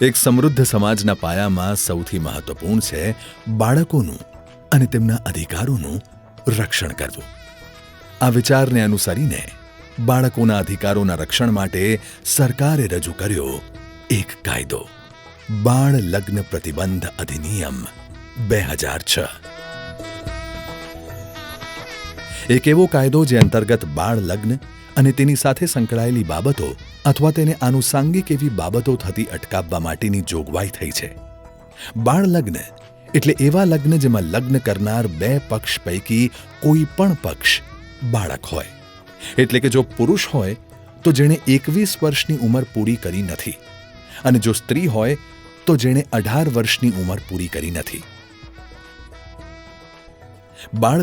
એક સમૃદ્ધ સમાજના પાયામાં સૌથી મહત્વપૂર્ણ છે બાળકોનું અને તેમના અધિકારોનું રક્ષણ કરવું. આ વિચારને અનુસરીને બાળકોના અધિકારોના રક્ષણ માટે સરકારે રજૂ કર્યો એક કાયદો. બાળ લગ્ન પ્રતિબંધ અધિનિયમ બે હજાર છ. એક એવો કાયદો જે અંતર્ગત બાળ લગ્ન અને તેની સાથે સંકળાયેલી બાબતો અથવા તેને આનુષાંગિક એવી બાબતો થતી અટકાવવા માટેની જોગવાઈ થઈ છે. બાળ લગ્ન એટલે એવા લગ્ન જેમાં લગ્ન કરનાર બે પક્ષ પૈકી કોઈ પણ પક્ષ બાળક હોય. એટલે કે જો પુરુષ હોય, તો જેણે એકવીસ વર્ષની ઉંમર પૂરી કરી નથી અને જો સ્ત્રી હોય, તો જેણે અઢાર વર્ષની ઉંમર પૂરી કરી નથી. બાળ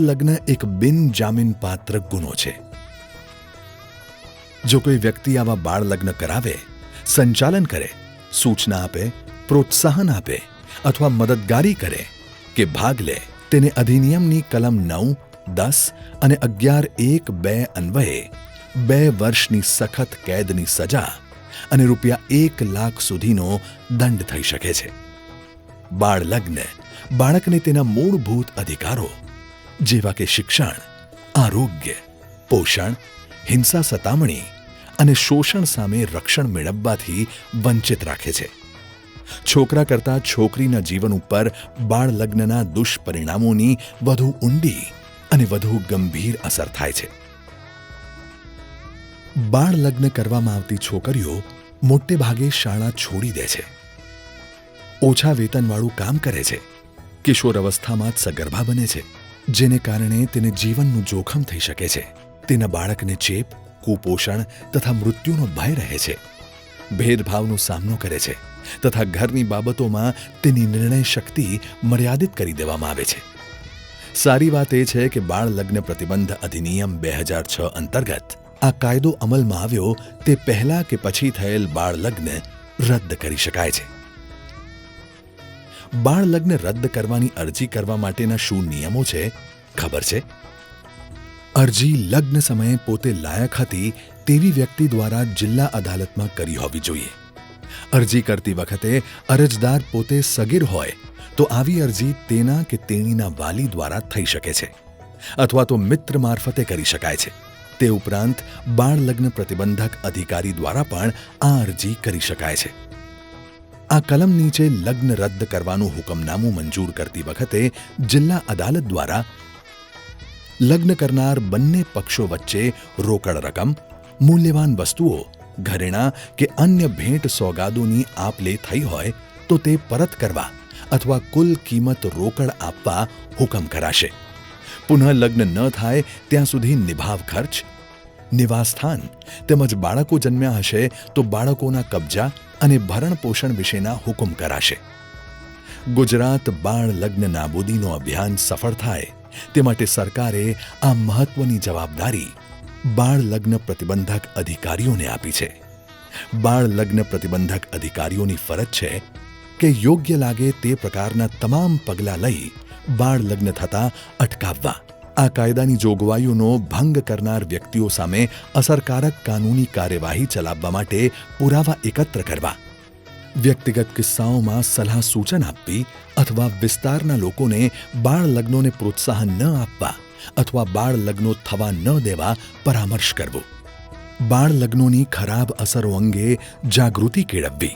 એક બિનજામીન પાત્ર ગુનો છે. જો કોઈ વ્યક્તિ આવા બાળ કરાવે, સંચાલન કરે, સૂચના આપે, પ્રોત્સાહન આપે અથવા મદદગારી કરે કે ભાગ લે, તેને અધિનિયમની કલમ નવ, દસ અને અગિયાર એક બે અન્વયે બે વર્ષની સખત કેદની સજા અને રૂપિયા એક લાખ સુધીનો દંડ થઈ શકે છે. બાળ લગ્ન બાળકને તેના મૂળભૂત અધિકારો જેવા કે શિક્ષણ, આરોગ્ય, પોષણ, હિંસા સતામણી અને શોષણ સામે રક્ષણ મેળવવાથી વંચિત રાખે છે. છોકરા કરતાં છોકરીના જીવન ઉપર બાળ લગ્નના દુષ્પરિણામોની વધુ ઊંડી અને વધુ ગંભીર અસર થાય છે. બાળ લગ્ન કરવામાં આવતી છોકરીઓ મોટે ભાગે શાળા છોડી દે છે. ઓછા વેતનવાળું કામ કરે છે. કિશોર અવસ્થામાં જ સગર્ભા બને છે. જેને કારણે તેને જીવનનું જોખમ થઈ શકે છે. તેના બાળકને ચેપ, કુપોષણ તથા મૃત્યુનો ભય રહે છે. ભેદભાવનો સામનો કરે છે તથા ઘરની બાબતોમાં તેની નિર્ણય શક્તિ મર્યાદિત કરી દેવામાં આવે છે. સારી વાત એ છે કે બાળ લગ્ન પ્રતિબંધ અધિનિયમ બે હજાર છ અંતર્ગત આ કાયદો અમલમાં આવ્યો તે પહેલા કે પછી થયેલ બાળ લગ્ન રદ કરી શકાય છે. બાળ લગ્ન રદ કરવાની અરજી કરવા માટેના શું નિયમો છે? ખબર છે? અરજી લગ્ન સમયે પોતે લાયક હતી તેવી વ્યક્તિ દ્વારા જિલ્લા અદાલતમાં કરી હોવી જોઈએ. અરજી કરતી વખતે અરજદાર પોતે સગીર હોય તો આવી અરજી તેના કે તેણીના વાલી દ્વારા થઈ શકે છે અથવા તો મિત્ર મારફતે કરી શકાય છે. તે ઉપરાંત બાળ લગ્ન પ્રતિબંધક અધિકારી દ્વારા પણ આ અરજી કરી શકાય છે. આ કલમ નીચે લગ્ન રદ કરવાનું હુકમનામું મંજૂર કરતી વખતે જિલ્લા અદાલત દ્વારા લગ્ન કરનાર બંને પક્ષો વચ્ચે રોકડ રકમ, મૂલ્યવાન વસ્તુઓ, ઘરેણાં કે અન્ય ભેટ સોગાદોની આપ લે થઈ હોય તો તે પરત કરવા અથવા કુલ કિંમત રોકડ આપવા હુકમ કરાશે. પુનઃ લગ્ન ન થાય ત્યાં સુધી નિભાવ ખર્ચ નિવાસસ્થાન તેમજ બાળકો જન્મ્યા હશે તો બાળકોના કબજા અને ભરણ પોષણ વિશેના હુકમ કરાશે. ગુજરાત બાળ લગ્ન નાબૂદીનો અભિયાન સફળ થાય તે માટે સરકારે આ મહત્વની જવાબદારી બાળ લગ્ન પ્રતિબંધક અધિકારીઓને આપી છે. બાળ લગ્ન પ્રતિબંધક અધિકારીઓની ફરજ છે કે યોગ્ય લાગે તે પ્રકારના તમામ પગલાં લઈ બાળ લગ્ન થતા અટકાવવા. આ કાયદાની જોગવાઈઓનો ભંગ કરનાર વ્યક્તિઓ સામે અસરકારક કાનૂની કાર્યવાહી ચલાવવા માટે પુરાવા એકત્ર કરવા વ્યક્તિગત કિસ્સાઓમાં સલાહ સૂચન આપવી અથવા વિસ્તારના લોકોને બાળ લગ્નોને પ્રોત્સાહન ન આપવા અથવા બાળ લગ્નો થવા ન દેવા પરામર્શ કરવો બાળ લગ્નોની ખરાબ અસરો અંગે જાગૃતિ કેળવવી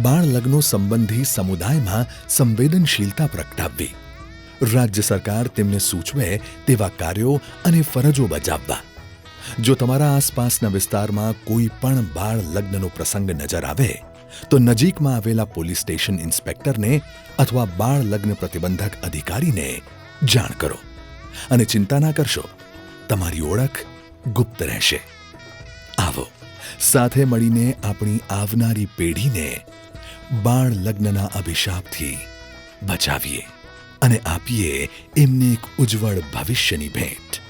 બાળ લગ્નો સંબંધી સમુદાયમાં સંવેદનશીલતા પ્રગટાવવી રાજ્ય સરકાર તેમને સૂચવે તેવા કાર્યો અને ફરજો બજાવવા. જો તમારા આસપાસના વિસ્તારમાં કોઈ પણ બાળ લગ્નનો પ્રસંગ નજર આવે, તો નજીકમાં આવેલા પોલીસ સ્ટેશન ઇન્સ્પેક્ટરને અથવા બાળ લગ્ન પ્રતિબંધક અધિકારીને જાણ કરો અને ચિંતા ના કરશો, તમારી ઓળખ ગુપ્ત રહેશે. આવો, સાથે મળીને આપણી આવનારી પેઢીને બાળ લગ્નના અભિશાપથી બચાવીએ. અને આપીએ એમને એક ઉજ્જવળ ભવિષ્યની ભેટ.